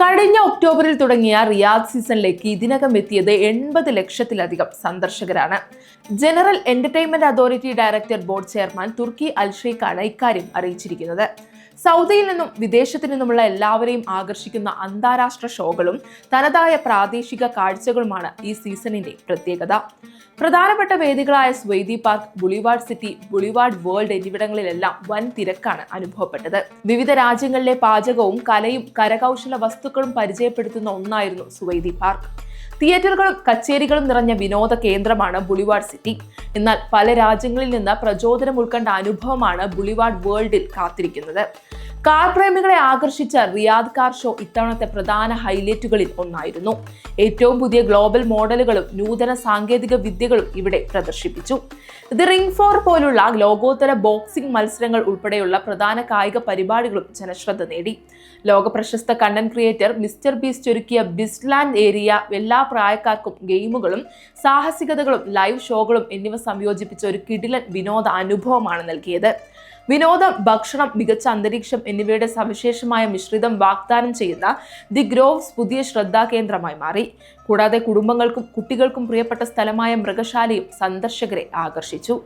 കഴിഞ്ഞ ഒക്ടോബറിൽ തുടങ്ങിയ റിയാദ് സീസണിലേക്ക് ഇതിനകം എത്തിയത് എൺപത് ലക്ഷത്തിലധികം സന്ദർശകരാണ്. General entertainment authority director board chairman Turki അൽഷേഖാണ് ഇക്കാര്യം അറിയിച്ചിരിക്കുന്നത്. സൗദിയിൽ നിന്നും വിദേശത്തു നിന്നുമുള്ള എല്ലാവരെയും ആകർഷിക്കുന്ന അന്താരാഷ്ട്ര ഷോകളും തനതായ പ്രാദേശിക കാഴ്ചകളുമാണ് ഈ സീസണിന്റെ പ്രത്യേകത. പ്രധാനപ്പെട്ട വേദികളായ Suwaidi Park Boulevard City Boulevard World എന്നിവിടങ്ങളിലെല്ലാം വൻ തിരക്കാണ് അനുഭവപ്പെട്ടത്. വിവിധ രാജ്യങ്ങളിലെ പാചകവും കലയും കരകൗശല വസ്തുക്കളും പരിചയപ്പെടുത്തുന്ന ഒന്നായിരുന്നു സ്വൈതി പാർക്ക്. തിയേറ്ററുകളും കച്ചേരികളും നിറഞ്ഞ വിനോദ കേന്ദ്രമാണ് ബുളിവാർഡ് സിറ്റി. എന്നാൽ പല രാജ്യങ്ങളിൽ നിന്ന് പ്രചോദനം ഉൾക്കൊണ്ട അനുഭവമാണ് ബുളിവാർഡ് വേൾഡിൽ കാത്തിരിക്കുന്നത്. കാർ പ്രേമികളെ ആകർഷിച്ച റിയാദ് കാർ ഷോ ഇത്തവണത്തെ പ്രധാന ഹൈലൈറ്റുകളിൽ ഒന്നായിരുന്നു. ഏറ്റവും പുതിയ ഗ്ലോബൽ മോഡലുകളും നൂതന സാങ്കേതിക വിദ്യകളും ഇവിടെ പ്രദർശിപ്പിച്ചു. ദി റിംഗ് ഫോർ പോലുള്ള ലോകോത്തര ബോക്സിംഗ് മത്സരങ്ങൾ ഉൾപ്പെടെയുള്ള പ്രധാന കായിക പരിപാടികളും ജനശ്രദ്ധ നേടി. ലോക പ്രശസ്ത കണ്ടന്റ് ക്രിയേറ്റർ മിസ്റ്റർ ബീസ്റ്റ് ഒരുക്കിയ ബിസ്ലാൻഡ് ഏരിയ എല്ലാ പ്രായക്കാർക്കും ഗെയിമുകളും സാഹസികതകളും ലൈവ് ഷോകളും എന്നിവ സംയോജിപ്പിച്ച ഒരു കിടിലൻ വിനോദ അനുഭവമാണ് നൽകിയത്. വിനോദം ഭക്ഷണം മികച്ച അന്തരീക്ഷം എന്നിവയുടെ സവിശേഷമായ മിശ്രിതം വാഗ്ദാനം ചെയ്യുന്ന ദി ഗ്രോവ്സ് പുതിയ ശ്രദ്ധാകേന്ദ്രമായി മാറി. കൂടാതെ കുടുംബങ്ങൾക്കും കുട്ടികൾക്കും പ്രിയപ്പെട്ട സ്ഥലമായ മൃഗശാലയും സന്ദർശകരെ ആകർഷിച്ചു.